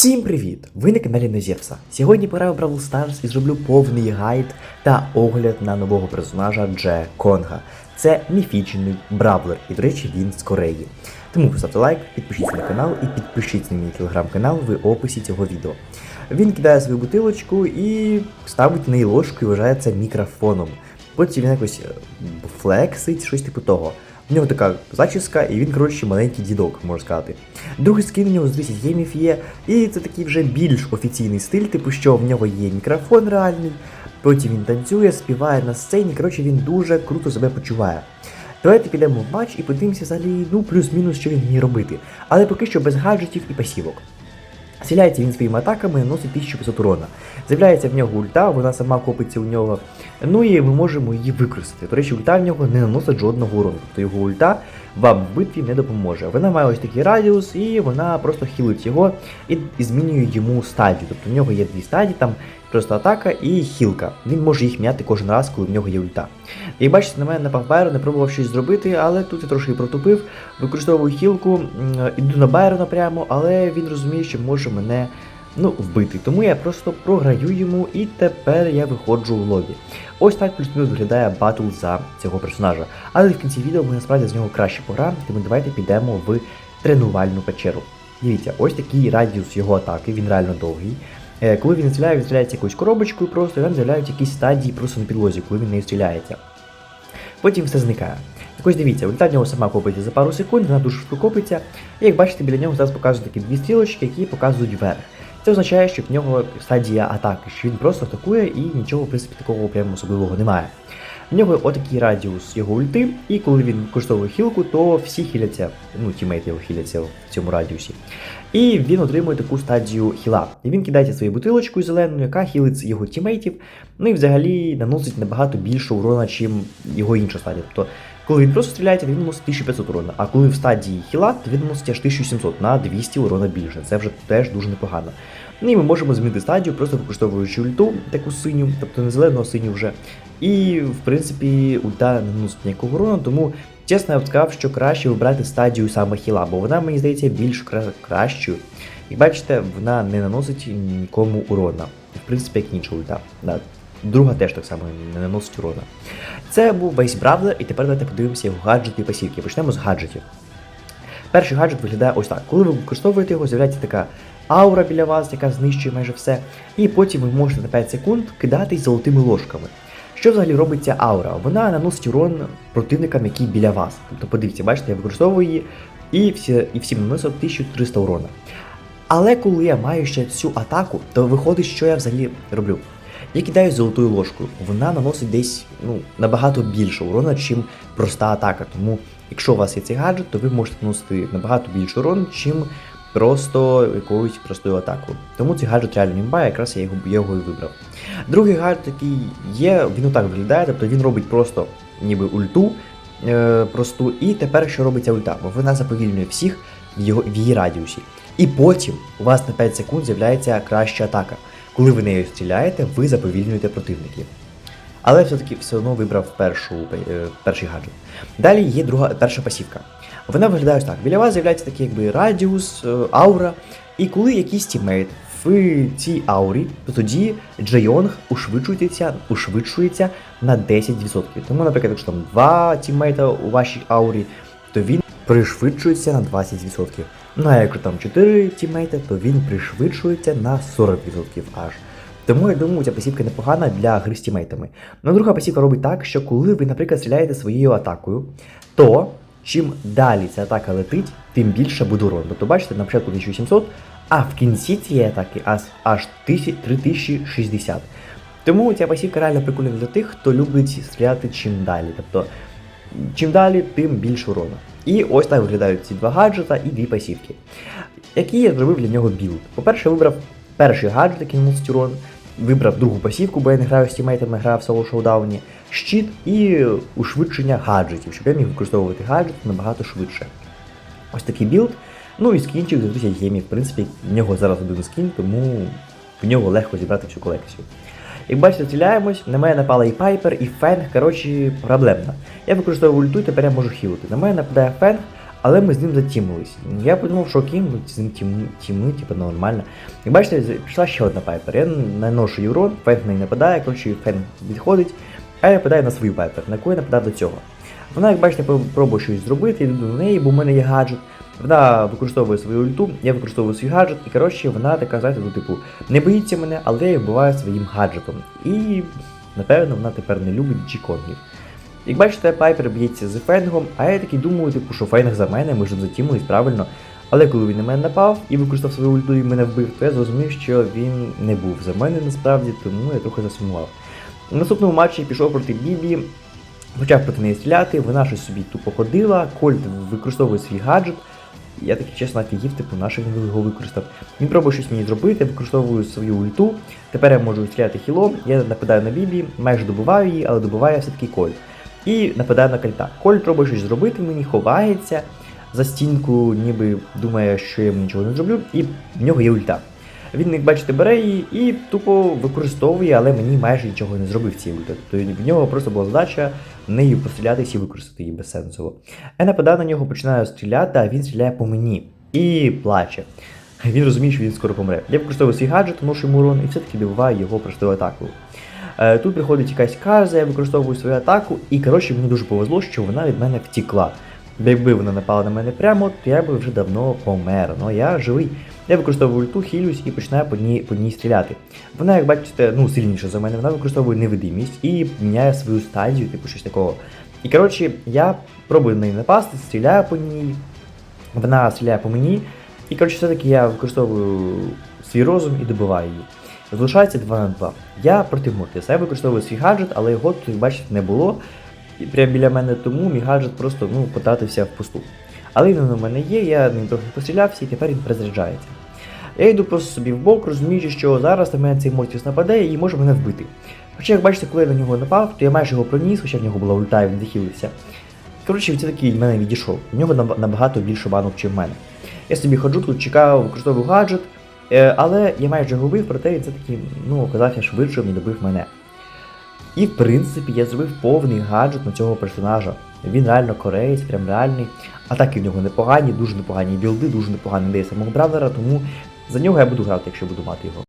Всім привіт! Ви на каналі Нозєвса. Сьогодні пограю Бравл Stars і зроблю повний гайд та огляд на нового персонажа Дже Конга. Це міфічний бравлер, і, до речі, він з Кореї. Тому поставте лайк, підпишіться на канал і підпишіться на мій телеграм-канал в описі цього відео. Він кидає свою бутилочку і ставить на неї ложку і вважає це мікрофоном. Потім він якось е, флексить, щось типу того. У нього така зачіска, і він, коротше, маленький дідок, можна сказати. Другий скін у нього з 10 геймів є, і це такий вже більш офіційний стиль, типу, що в нього є мікрофон реальний, потім він танцює, співає на сцені, коротше, він дуже круто себе почуває. Давайте підемо в матч і подивимося взагалі, ну, плюс-мінус, що він вміє робити. Але поки що без гаджетів і пасівок. Стріляється він своїми атаками, носить 1500 урона. З'являється в нього ульта, вона сама копиться у нього. Ну і ми можемо її використати. До речі, ульта в нього не наносить жодного урону. Тобто його ульта вам в битві не допоможе. Вона має ось такий радіус, і вона просто хілить його і, і змінює йому стадію. Тобто в нього є дві стадії, там просто атака і хілка. Він може їх міняти кожен раз, коли в нього є ульта. Як бачите, на мене напав Байрон, не пробував щось зробити, але тут я трошки протупив. Використовую хілку, іду на Байрона прямо, але він розуміє, що може мене ну, вбити. Тому я просто програю йому і тепер я виходжу в лобі. Ось так плюс-мінус виглядає батл за цього персонажа. Але в кінці відео ми насправді з нього краще пограємо, тому давайте підемо в тренувальну печеру. Дивіться, ось такий радіус його атаки, він реально довгий. Е, Коли він стріляє, він стріляється якоюсь коробочкою просто, і там з'являються якісь стадії просто на підлозі, коли він нею стріляється. Потім все зникає. Так ось дивіться, ульта в сама копиться за пару секунд, вона дуже швидко копиться. І як бачите, біля нього зараз показують такі дві стрілочки, які показують вверх. Це означає, що в нього стадія атаки, що він просто атакує і нічого, в принципі, такого прямо особливого немає. В нього отакий радіус його ульти, і коли він коштовує хілку, то всі хіляться, ну, тімейти його хіляться в цьому радіусі. І він отримує таку стадію хіла. І він кидається своєю бутилочкою зеленою, яка хілить його тімейтів, ну і взагалі наносить набагато більше урона, чим його інша стадія. Тобто, коли він просто стріляється, він наносить 1500 урона, а коли в стадії хіла, то він наносить аж 1700 на 200 урона більше. Це вже теж дуже непогано. Ну і ми можемо змінити стадію, просто використовуючи ульту, таку синю, тобто не зелену, а синю вже. І, в принципі, ульта не наносить ніякого урону, тому чесно я б сказав, що краще вибрати стадію саме хіла, бо вона, мені здається, більш кра- кращою. І бачите, вона не наносить нікому урона. В принципі, як інша ульта. Друга теж так само не наносить урона. Це був весь Бравлер, і тепер давайте подивимося його гаджети і пасівки. Почнемо з гаджетів. Перший гаджет виглядає ось так. Коли ви використовуєте його, з'являється така аура біля вас, яка знищує майже все. І потім ви можете на 5 секунд кидатись золотими ложками. Що взагалі робить ця аура? Вона наносить урон противникам, які біля вас. Тобто, подивіться, бачите, я використовую її і, всі, і всім наносить 1300 урона. Але коли я маю ще цю атаку, то виходить, що я взагалі роблю. Я кидаю золотою ложкою, вона наносить десь ну, набагато більше урона, чим проста атака. Тому, якщо у вас є цей гаджет, то ви можете наносити набагато більше урон, чим просто якоюсь простою атакою. Тому цей гаджет реально імба, якраз я його, його і вибрав. Другий гаджет, який є, він отак виглядає, тобто він робить просто ніби ульту е, просту, і тепер що робить ця ульта? Бо вона заповільнює всіх в, його, в її радіусі. І потім у вас на 5 секунд з'являється краща атака. Коли ви нею стріляєте, ви заповільнюєте противників. Але все-таки все одно вибрав першу, е, перший гаджет. Далі є друга, перша пасівка. Вона виглядає так. Біля вас з'являється такий якби радіус, е, аура. І коли якийсь тімейт в цій аурі, то тоді Джейонг ушвидшується, ушвидшується на 10%. Тому, наприклад, якщо там два тімейта у вашій аурі, то він пришвидшується на 20%. Ну а якщо там 4 тімейти, то він пришвидшується на 40% аж. Тому я думаю, ця пасівка непогана для гри з тімейтами. Ну, друга пасівка робить так, що коли ви, наприклад, стріляєте своєю атакою, то чим далі ця атака летить, тим більше буде урон. Тобто, бачите, на початку 1700, а в кінці цієї атаки аж, аж 3060. Тому ця пасівка реально прикольна для тих, хто любить стріляти чим далі. Тобто, чим далі, тим більше урона. І ось так виглядають ці два гаджета і дві пасівки. Який я зробив для нього білд. По-перше, вибрав перший гаджет, який наносить урон, вибрав другу пасівку, бо я не граю з тімейтами, грав в соло шоудауні, щит і ушвидшення гаджетів, щоб я міг використовувати гаджет набагато швидше. Ось такий білд. Ну і скінчик за 1000 гемів. В принципі, в нього зараз один скін, тому в нього легко зібрати всю колекцію. Як бачите, стріляємось, на мене напала і Пайпер, і Фенг, коротше, проблемна. Я використовую ульту, і тепер я можу хілити. На мене нападає Фенг, Але ми з ним затімились. Я подумав, що окей, ми з ним тім, тіми, типу, нормально. І бачите, пішла ще одна пайпер. Я наношу їй урон, фенг на неї нападає, коротше, фенг відходить, а я нападаю на свою пайпер, на яку я нападав до цього. Вона, як бачите, пробує- щось зробити, йду до неї, бо в мене є гаджет. Вона використовує свою ульту, я використовую свій гаджет, і коротше, вона така, знаєте, ну, типу, не боїться мене, але я її вбиваю своїм гаджетом. І, напевно, вона тепер не любить джіконгів. Як бачите, Пайпер б'ється з Фенгом, а я такий думаю, типу, що Фенг за мене, ми ж затімились правильно. Але коли він на мене напав і використав свою ульту і мене вбив, то я зрозумів, що він не був за мене насправді, тому я трохи засумував. У наступному матчі пішов проти Бібі, почав проти неї стріляти, вона щось собі тупо ходила, Кольт використовує свій гаджет. Я такий чесно офігів, типу, наше він його використав. Він пробує щось мені зробити, використовую свою ульту. Тепер я можу стріляти хілом, я нападаю на Бібі, майже добиваю її, але добиває все-таки Кольт. І нападаю на кольта. Кольт пробує щось зробити мені, ховається за стінку, ніби думає, що я йому нічого не зроблю, і в нього є ульта. Він, як бачите, бере її і тупо використовує, але мені майже нічого не зробив цієї ульти. Тобто в нього просто була задача нею пострілятися і використати її безсенсово. Я нападаю на нього, починаю стріляти, а він стріляє по мені і плаче. Він розуміє, що він скоро помре. Я використовую свій гаджет, ношу йому урон і все-таки добиваю його простою атакою. Е, Тут приходить якась каза, я використовую свою атаку, і коротше мені дуже повезло, що вона від мене втікла. Якби вона напала на мене прямо, то я би вже давно помер. Ну я живий. Я використовую ульту, хілюсь і починаю по ній, по ній стріляти. Вона, як бачите, ну сильніша за мене, вона використовує невидимість і міняє свою стадію, типу щось такого. І коротше, я пробую на неї напасти, стріляю по ній, вона стріляє по мені, і коротше, все-таки я використовую свій розум і добиваю її. Залишається 2 на 2. Я проти Мортіса. Я використовую свій гаджет, але його тут, як бачите, не було. І прямо біля мене тому мій гаджет просто ну, потратився в пусту. Але він у мене є, я ним трохи пострілявся і тепер він перезаряджається. Я йду просто собі в бок, розуміючи, що зараз на мене цей Мортіс нападе і може мене вбити. Хоча, як бачите, коли я на нього напав, то я майже його проніс, хоча в нього була ульта і він захилився. Коротше, він все-таки від мене відійшов. У нього набагато більше банок, ніж в мене. Я собі ходжу тут, чекаю, використовую гаджет, але я майже губив, проте він все-таки ну, оказався швидше, він добив мене. І в принципі я зробив повний гаджет на цього персонажа. Він реально кореєць, прям реальний. Атаки в нього непогані, дуже непогані білди, дуже непоганий ідея самого бравлера, тому за нього я буду грати, якщо буду мати його.